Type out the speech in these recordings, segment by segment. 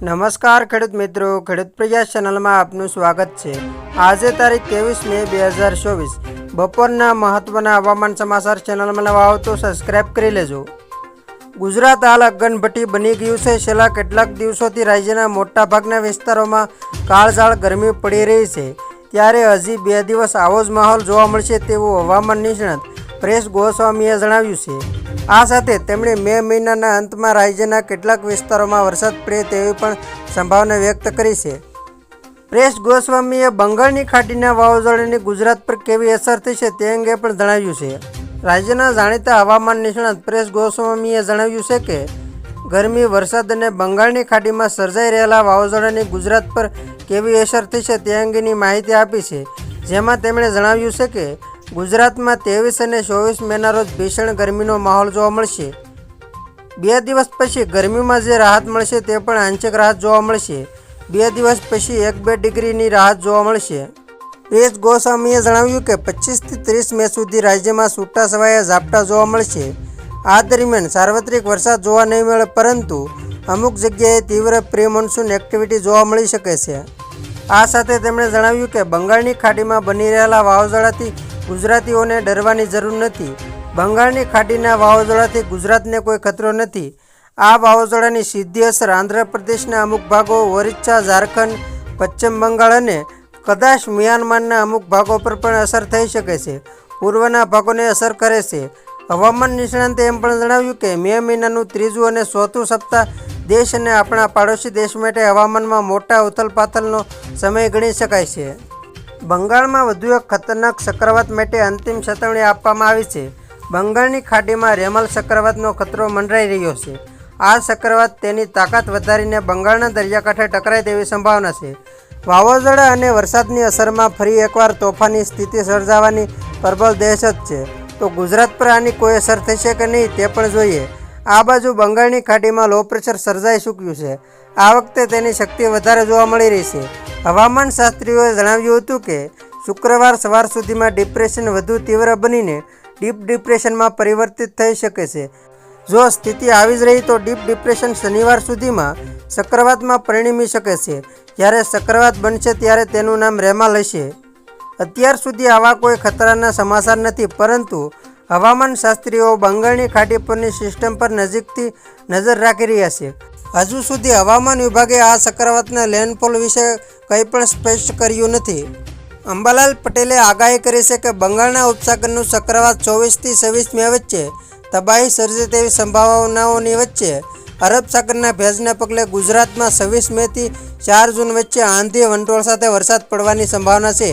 નમસ્કાર ખેડૂત મિત્રો, ખેડૂત પ્રજા ચેનલમાં આપનું સ્વાગત છે. આજે તારીખ ત્રેવીસ મે બે હજાર ચોવીસ. બપોરના મહત્વના હવામાન સમાચાર ચેનલમાં નવા આવો તો સબસ્ક્રાઇબ કરી લેજો. ગુજરાત હાલ અગનભટ્ટી બની ગયું છે. છેલ્લા કેટલાક દિવસોથી રાજ્યના મોટાભાગના વિસ્તારોમાં કાળઝાળ ગરમી પડી રહી છે. ત્યારે હજી બે દિવસ આવો જ માહોલ જોવા મળશે તેવું હવામાન નિષ્ણાત પ્રેસ ગોસ્વામીએ જણાવ્યું છે. આ સાથે તેમણે મે મહિનાના અંતમાં રાજ્યના કેટલાક વિસ્તારોમાં વરસાદ પડે તેવી પણ સંભાવના વ્યક્ત કરી છે. પ્રેસ ગોસ્વામીએ બંગાળની ખાડીના વાવાઝોડાની ગુજરાત પર કેવી અસર થશે તે અંગે પણ જણાવ્યું છે. રાજ્યના જાણીતા હવામાન નિષ્ણાત પ્રેસ ગોસ્વામીએ જણાવ્યું છે કે, ગરમી, વરસાદ અને બંગાળની ખાડીમાં સર્જાઈ રહેલા વાવાઝોડાની ગુજરાત પર કેવી અસર થશે તે અંગેની માહિતી આપી છે. જેમાં તેમણે જણાવ્યું છે કે ગુજરાતમાં ત્રેવીસ અને ચોવીસ મેના રોજ ભીષણ ગરમીનો માહોલ જોવા મળશે. બે દિવસ પછી ગરમીમાં જે રાહત મળશે તે પણ આંશિક રાહત જોવા મળશે. બે દિવસ પછી એક બે ડિગ્રીની રાહત જોવા મળશે. પ્રેસ ગોસ્વામીએ જણાવ્યું કે પચીસથી ત્રીસ મે સુધી રાજ્યમાં છૂટા છવાયા ઝાપટા જોવા મળશે. આ દરમિયાન સાર્વત્રિક વરસાદ જોવા નહીં મળે, પરંતુ અમુક જગ્યાએ તીવ્ર પ્રી મોન્સૂન એક્ટિવિટી જોવા મળી શકે છે. આ સાથે તેમણે જણાવ્યું કે બંગાળની ખાડીમાં બની રહેલા વાવાઝોડાથી ગુજરાતીઓને ડરવાની જરૂર નથી. બંગાળની ખાડીના વાવાઝોડાથી ગુજરાતને કોઈ ખતરો નથી. આ વાવાઝોડાની સીધી અસર આંધ્રપ્રદેશના અમુક ભાગો, ઓરિસ્સા, ઝારખંડ, પશ્ચિમ બંગાળ અને કદાચ મ્યાનમારના અમુક ભાગો પર પણ અસર થઈ શકે છે. પૂર્વના ભાગોને અસર કરે છે. હવામાન નિષ્ણાંતે એમ પણ જણાવ્યું કે મે મહિનાનું ત્રીજું અને ચોથું સપ્તાહ દેશ અને આપણા પાડોશી દેશ માટે હવામાનમાં મોટા ઉથલપાથલનો સમય ગણી શકાય છે. બંગાળમાં વધુ એક ખતરનાક ચક્રવાત માટે અંતિમ ચેતવણી આપવામાં આવી છે. બંગાળની ખાડીમાં રેમલ ચક્રવાતનો ખતરો મંડરાઈ રહ્યો છે. આ ચક્રવાત તેની તાકાત વધારીને બંગાળના દરિયાકાંઠે ટકરાય તેવી સંભાવના છે. વાવાઝોડા અને વરસાદની અસરમાં ફરી એકવાર તોફાની સ્થિતિ સર્જાવાની પ્રબળ દહેશત છે. તો ગુજરાત પર આની કોઈ અસર થશે કે નહીં તે પણ જોઈએ. આ બાજુ બંગાળની ખાડીમાં લો પ્રેશર સર્જાઈ ચૂક્યું છે. આ વખતે તેની શક્તિ વધારે જોવા મળી રહી છે. હવામાન શાસ્ત્રીઓએ જણાવ્યું હતું કે, શુક્રવાર સવાર સુધીમાં ડિપ્રેશન વધુ તીવ્ર બનીને ડીપ ડિપ્રેશનમાં પરિવર્તિત થઈ શકે છે. જો સ્થિતિ આવી જ રહી તો ડીપ ડિપ્રેશન શનિવાર સુધીમાં ચક્રવાતમાં પરિણમી શકે છે. જ્યારે ચક્રવાત બનશે ત્યારે તેનું નામ રેમા લેશે અત્યાર સુધી આવા કોઈ ખતરાના સમાચાર નથી, પરંતુ હવામાન શાસ્ત્રીઓ બંગાળની ખાડી પરની સિસ્ટમ પર નજીકથી નજર રાખી રહ્યા છે. હજુ સુધી હવામાન વિભાગે આ ચક્રવાતના લેન્ડફોલ વિશે કંઈ પણ સ્પષ્ટ કર્યું નથી. અંબાલાલ પટેલે આગાહી કરી છે કે બંગાળના ઉપસાગરનું ચક્રવાત ચોવીસથી છવ્વીસ મે વચ્ચે, તબાહી સર્જે તેવી સંભાવનાઓની વચ્ચે, અરબ સાગરના ભેજને પગલે ગુજરાતમાં છવ્વીસ મેથી ચાર જૂન વચ્ચે આંધી વંટોળ સાથે વરસાદ પડવાની સંભાવના છે.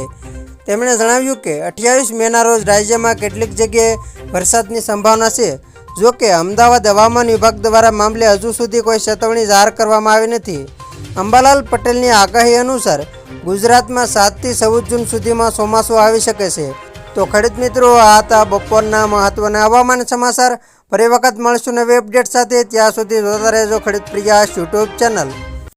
તેમણે જણાવ્યું કે અઠ્યાવીસ મેના રોજ રાજ્યમાં કેટલીક જગ્યાએ વરસાદની સંભાવના છે. જો કે અમદાવાદ હવામાન વિભાગ દ્વારા મામલે હજુ સુધી કોઈ ચેતવણી જાહેર કરવામાં આવી નથી. અંબાલાલ પટેલની આગાહી અનુસાર ગુજરાતમાં સાતથી ચૌદ જૂન સુધીમાં ચોમાસું આવી શકે છે. તો ખેડૂત મિત્રો, આ હતા બપોરના મહત્વના હવામાન સમાચાર. ફરી વખત મળશું નવી અપડેટ સાથે. ત્યાં સુધી જોતા રહેજો ખેડૂત પ્રિયાસ યુટ્યુબ ચેનલ.